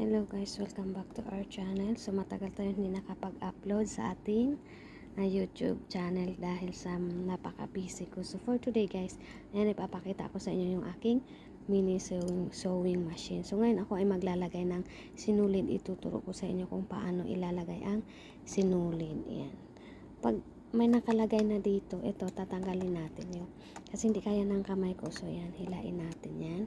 Hello guys, welcome back to our channel. So matagal tayo hindi nakapag-upload sa ating uh, YouTube channel dahil sa napaka-busy ko. So for today guys, ayan ipapakita ko sa inyo yung aking mini sewing, sewing machine. So ngayon ako ay maglalagay ng sinulid. Ituturo ko sa inyo kung paano ilalagay ang sinulid. Ayan. Pag may nakalagay na dito, ito tatanggalin natin yung kasi hindi kaya ng kamay ko. So ayan, hilain natin yan.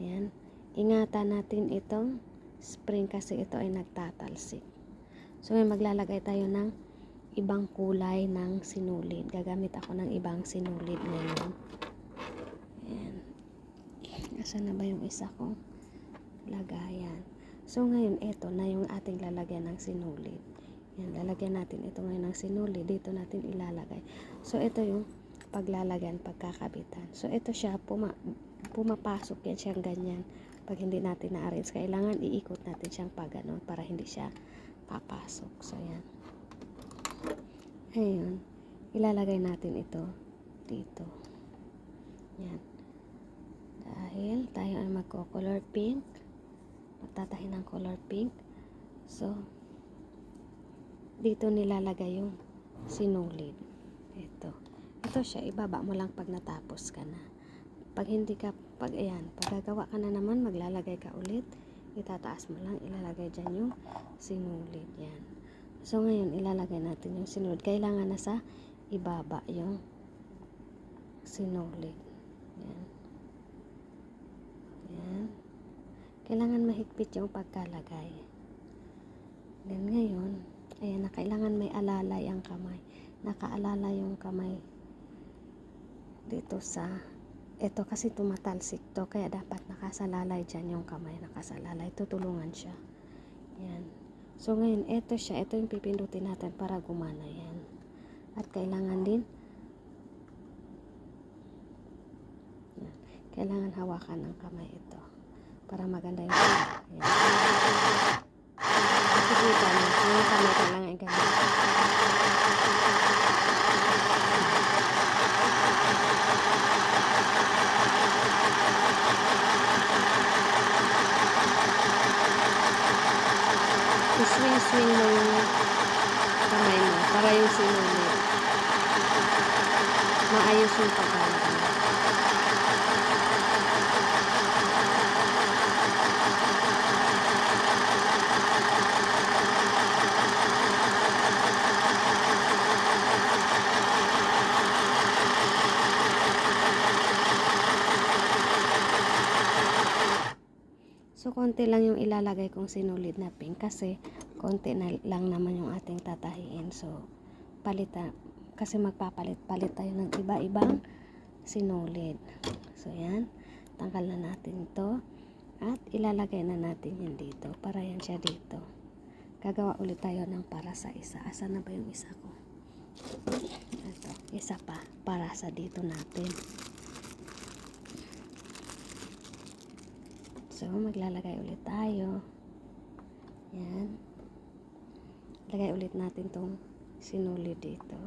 Ayan. Ingatan natin itong spring kasi ito ay nagtatalsik. So, may maglalagay tayo ng ibang kulay ng sinulid. Gagamit ako ng ibang sinulid ngayon. Ayan. Asan na ba yung isa kong lagayan? So, ngayon, ito na yung ating lalagyan ng sinulid. Yan, lalagyan natin ito ngayon ng sinulid. Dito natin ilalagay. So, ito yung paglalagyan, pagkakabitan. So, ito siya, puma, pumapasok yan siyang ganyan pag hindi natin na-arrange, kailangan iikot natin siyang pag ganun para hindi siya papasok. So, yan. Ngayon, ilalagay natin ito dito. Yan. Dahil tayo ay magko-color pink. Magtatahin ng color pink. So, dito nilalagay yung sinulid. Ito. Ito siya, ibaba mo lang pag natapos ka na. Pag hindi ka, pag ayan, pag gagawa ka na naman, maglalagay ka ulit. Itataas mo lang, ilalagay dyan yung sinulid. Yan. So, ngayon, ilalagay natin yung sinulid. Kailangan na sa ibaba yung sinulid. Yan. Yan. Kailangan mahigpit yung pagkalagay. Then, ngayon, ayan na, kailangan may alalay ang kamay. Nakaalala yung kamay dito sa ito kasi tumatalsik to kaya dapat nakasalalay dyan yung kamay nakasalalay. Tutulungan siya. Yan. So ngayon ito siya. Ito yung pipindutin natin para gumana yan. At kailangan din yan. kailangan hawakan ng kamay ito para maganda yung yan nakikita mo yung kamay kailangan ganyan swing-swing mo yung kamay mo para yung sinunod. Maayos yung pagkalagay. So, konti lang yung ilalagay kong sinulid na pink kasi konti na lang naman yung ating tatahiin. So, palita, kasi magpapalit-palit tayo ng iba-ibang sinulid. So, yan. Tanggal na natin to At ilalagay na natin yan dito. Para yan siya dito. Gagawa ulit tayo ng para sa isa. Asan na ba yung isa ko? Ito. Isa pa. Para sa dito natin. So, maglalagay ulit tayo. Yan. Lagay ulit natin tong sinuli dito.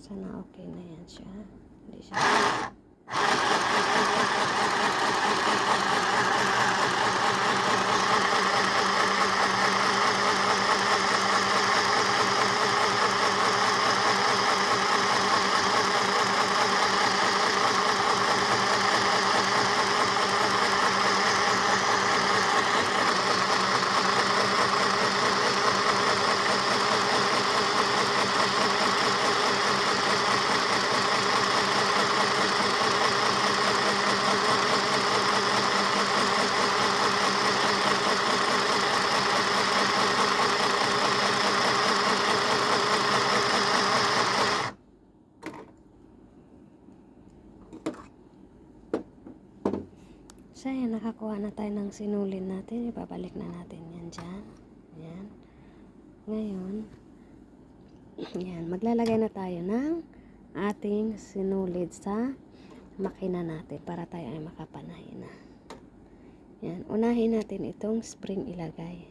Sana okay na yan siya. Hindi siya. So, ayan, nakakuha na tayo ng sinulin natin. Ibabalik na natin yan dyan. Ayan. Ngayon, yan, maglalagay na tayo ng ating sinulid sa makina natin para tayo ay makapanahin na. Yan, unahin natin itong spring ilagay.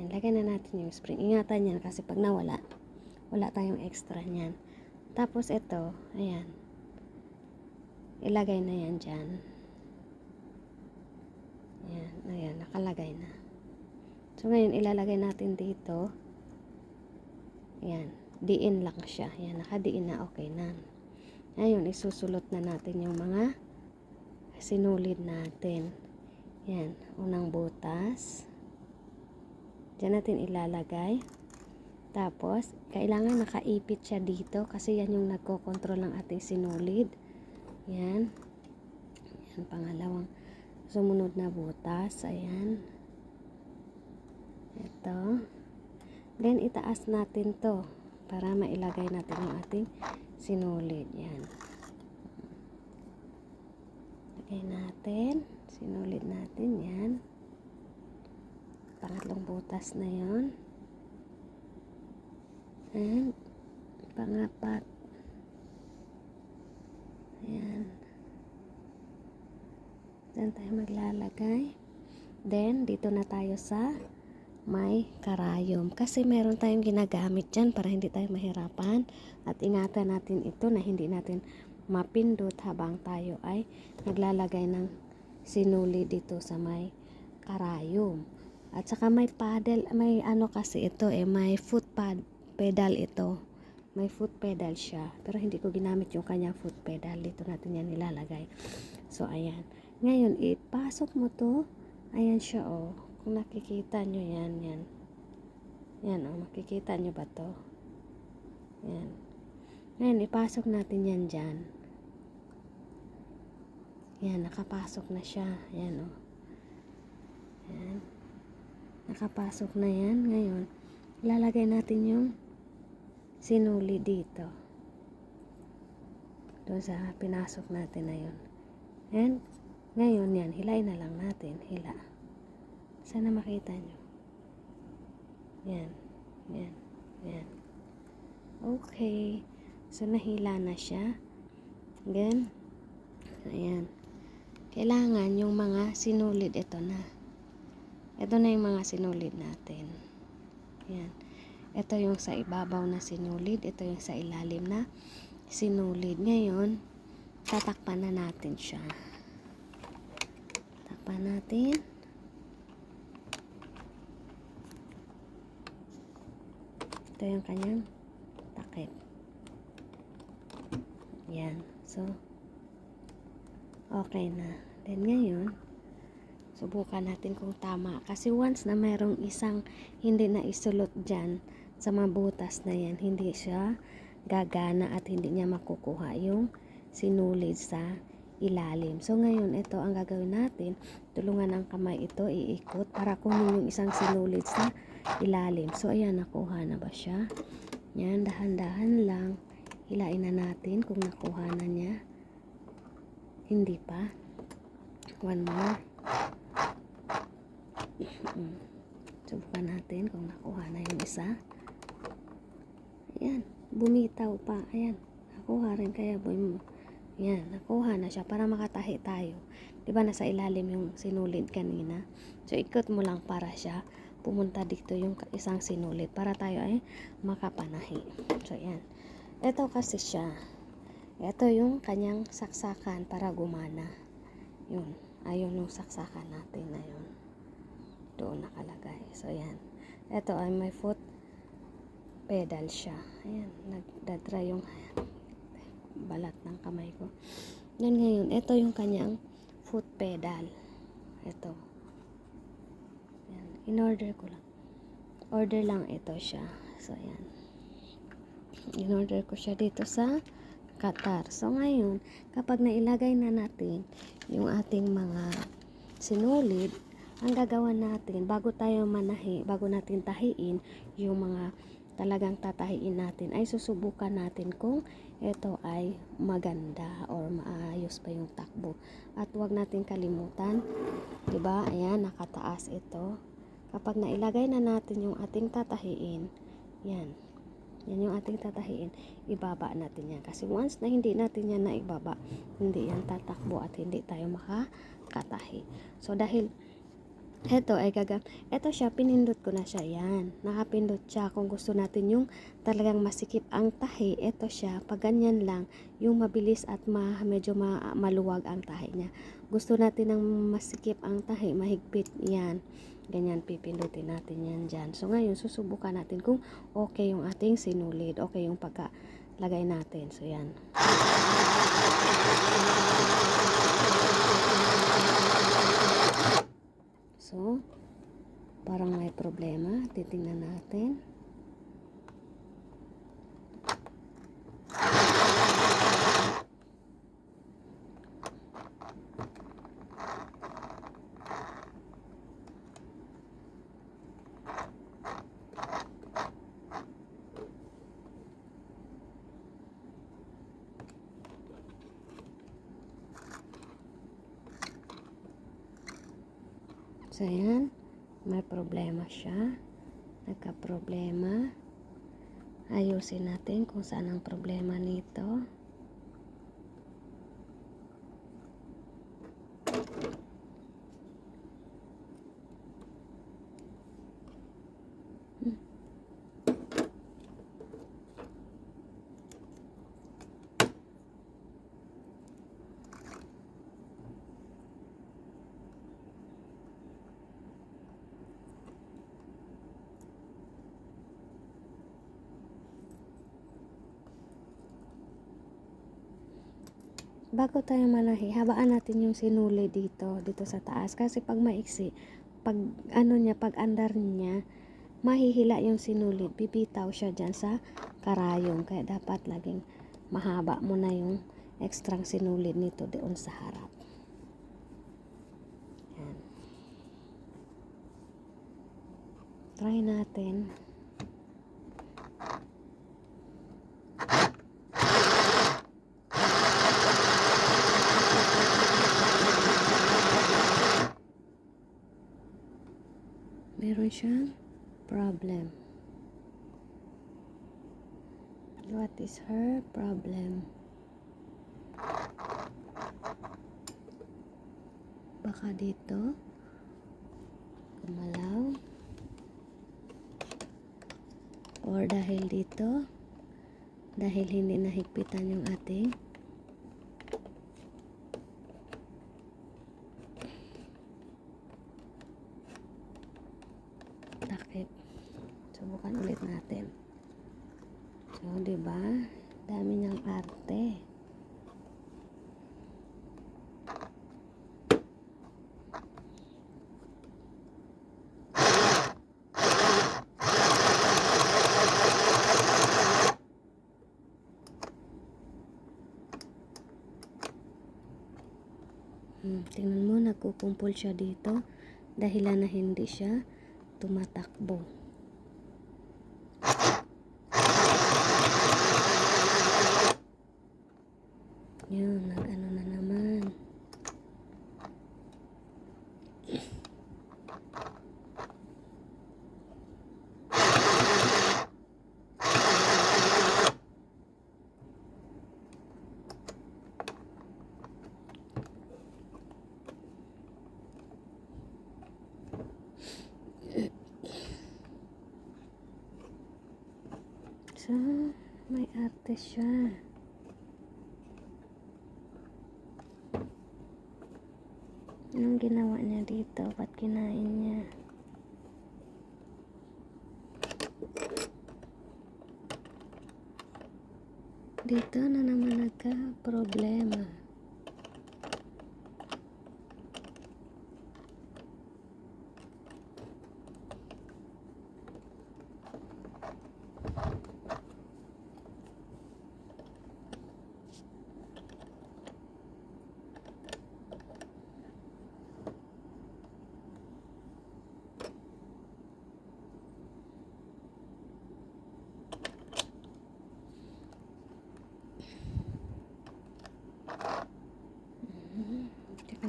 Yan, lagay na natin yung spring. Ingatan yan kasi pag nawala, wala tayong extra niyan. Tapos ito, ayan. Ilagay na yan dyan. Ayan, ayan, nakalagay na. So ngayon, ilalagay natin dito. Ayan, diin lang siya. Ayan, nakadiin na, okay na. Ngayon, isusulot na natin yung mga sinulid natin. Yan, unang butas. Diyan natin ilalagay. Tapos, kailangan nakaipit siya dito kasi yan yung nagkokontrol ng ating sinulid. Yan. Yan, pangalawang sumunod na butas. Ayan. Ito. Then, itaas natin to para mailagay natin yung ating sinulid. Yan. Lagay natin. Sinulid natin yan. Pangatlong butas na yon. And pangapat. Ayan. Diyan tayo maglalagay. Then, dito na tayo sa may karayom. Kasi meron tayong ginagamit dyan para hindi tayo mahirapan. At ingatan natin ito na hindi natin mapindot habang tayo ay naglalagay ng sinuli dito sa may karayom. At saka may paddle, may ano kasi ito eh, may foot pad, pedal ito. May foot pedal siya. Pero hindi ko ginamit yung kanyang foot pedal. Dito natin yan nilalagay. So, ayan. Ngayon, ipasok mo to. Ayan siya, oh. Kung nakikita nyo yan, yan. Yan, oh. Makikita nyo ba to? Yan. Ngayon, ipasok natin yan dyan. Yan, nakapasok na siya. Yan, oh. Yan. Nakapasok na yan. Ngayon, lalagay natin yung sinuli dito. Doon sa pinasok natin na yun. And, ngayon yan, hilay na lang natin. Hila. Sana makita nyo. Yan. Yan. Yan. Okay. So, nahila na siya. Again. Ayan. Kailangan yung mga sinulid ito na. Ito na yung mga sinulid natin. Yan. Ito yung sa ibabaw na sinulid. Ito yung sa ilalim na sinulid. Ngayon, tatakpan na natin siya. Takpan natin. Ito yung kanyang takip. Yan. So, okay na. Then ngayon, subukan natin kung tama. Kasi once na mayroong isang hindi na isulot dyan sa mga butas na yan, hindi siya gagana at hindi niya makukuha yung sinulid sa ilalim. So ngayon, ito ang gagawin natin. Tulungan ang kamay ito, iikot para kunin yung isang sinulid sa ilalim. So ayan, nakuha na ba siya? Yan, dahan-dahan lang. Hilain na natin kung nakuha na niya. Hindi pa. One more. Subukan natin kung nakuha na yung isa. Ayan, bumitaw pa. Ayan, nakuha rin kaya boy Ayan, nakuha na siya para makatahi tayo. Di ba nasa ilalim yung sinulid kanina? So, ikot mo lang para siya pumunta dito yung isang sinulid para tayo ay makapanahi. So, ayan. Ito kasi siya. Ito yung kanyang saksakan para gumana. Yun. Ayun yung saksakan natin na yun. Doon nakalagay. So, ayan. Ito ay may foot pedal siya. Ayan. Nagdadra yung balat ng kamay ko. Yan ngayon. Ito yung kanyang foot pedal. Ito. Yan. In-order ko lang. Order lang ito siya. So, ayan. In-order ko siya dito sa Qatar. So, ngayon, kapag nailagay na natin yung ating mga sinulid, ang gagawa natin, bago tayo manahi, bago natin tahiin yung mga talagang tatahiin natin, ay susubukan natin kung ito ay maganda or maayos pa yung takbo. At huwag natin kalimutan, 'di ba? Ayan, nakataas ito. Kapag nailagay na natin yung ating tatahiin, yan. Yan yung ating tatahiin, ibaba natin yan. Kasi once na hindi natin yan na ibaba, hindi yan tatakbo at hindi tayo makakatahi. So, dahil Eto ay gaga. Eto siya, pinindot ko na siya. Yan. Nakapindot siya. Kung gusto natin yung talagang masikip ang tahi, eto siya. Pag ganyan lang, yung mabilis at ma, medyo ma, maluwag ang tahi niya. Gusto natin ng masikip ang tahi, mahigpit. Yan. Ganyan, pipindutin natin yan dyan. So, ngayon, susubukan natin kung okay yung ating sinulid. Okay yung pagkalagay natin. So, yan. So, parang may problema. Titingnan natin. So, yan. May problema siya. Nagka-problema. Ayusin natin kung saan ang problema nito. Bago tayo manahi, habaan natin yung sinuli dito, dito sa taas. Kasi pag maiksi, pag ano niya, pag andar niya, mahihila yung sinulid. Bibitaw siya dyan sa karayong. Kaya dapat laging mahaba mo na yung ekstrang sinulid nito doon sa harap. Yan. Try natin. Meron siyang problem. What is her problem? Baka dito gumalaw or dahil dito dahil hindi nahigpitan yung ating takip. Natin. So, 'di ba? Dami niyang arte. Hmm, tingnan mo, nagkukumpol siya dito. Dahilan na hindi siya tumatakbo. May arte siya. Anong ginawa niya dito? Ba't kinain niya? Dito na naman nagka-problema. Munti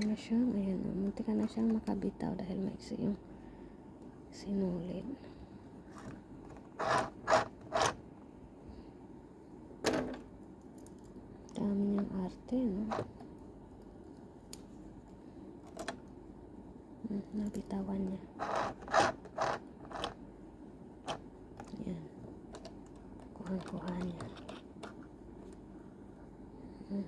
na siyang, ayan o, munti ka na siyang makabitaw dahil maiksi yung sinulid. Dami niyang arte, no? Hmm, nabitaw bitawan niya. Yan. Kuhan-kuha niya. Hmm.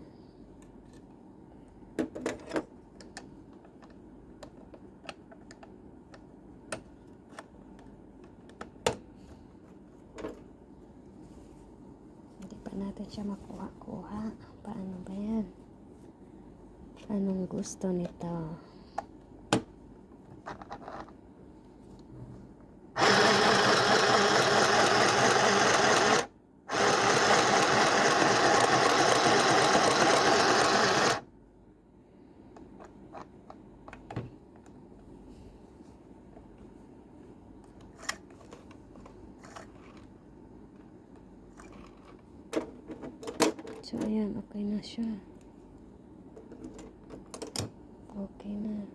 Hindi pa natin siya makuha-kuha. Paano ba yan? Anong gusto nito? Ayan, okay na siya. Okay na.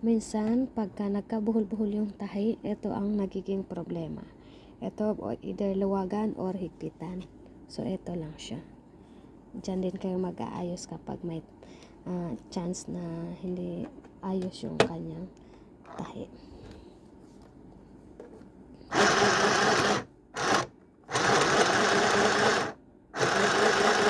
Minsan, pagka nagkabuhol-buhol yung tahi, ito ang nagiging problema. Ito, either luwagan or higpitan. So, ito lang siya. Diyan din kayo mag-aayos kapag may ah, chance na hindi ayos yung kanyang tahi.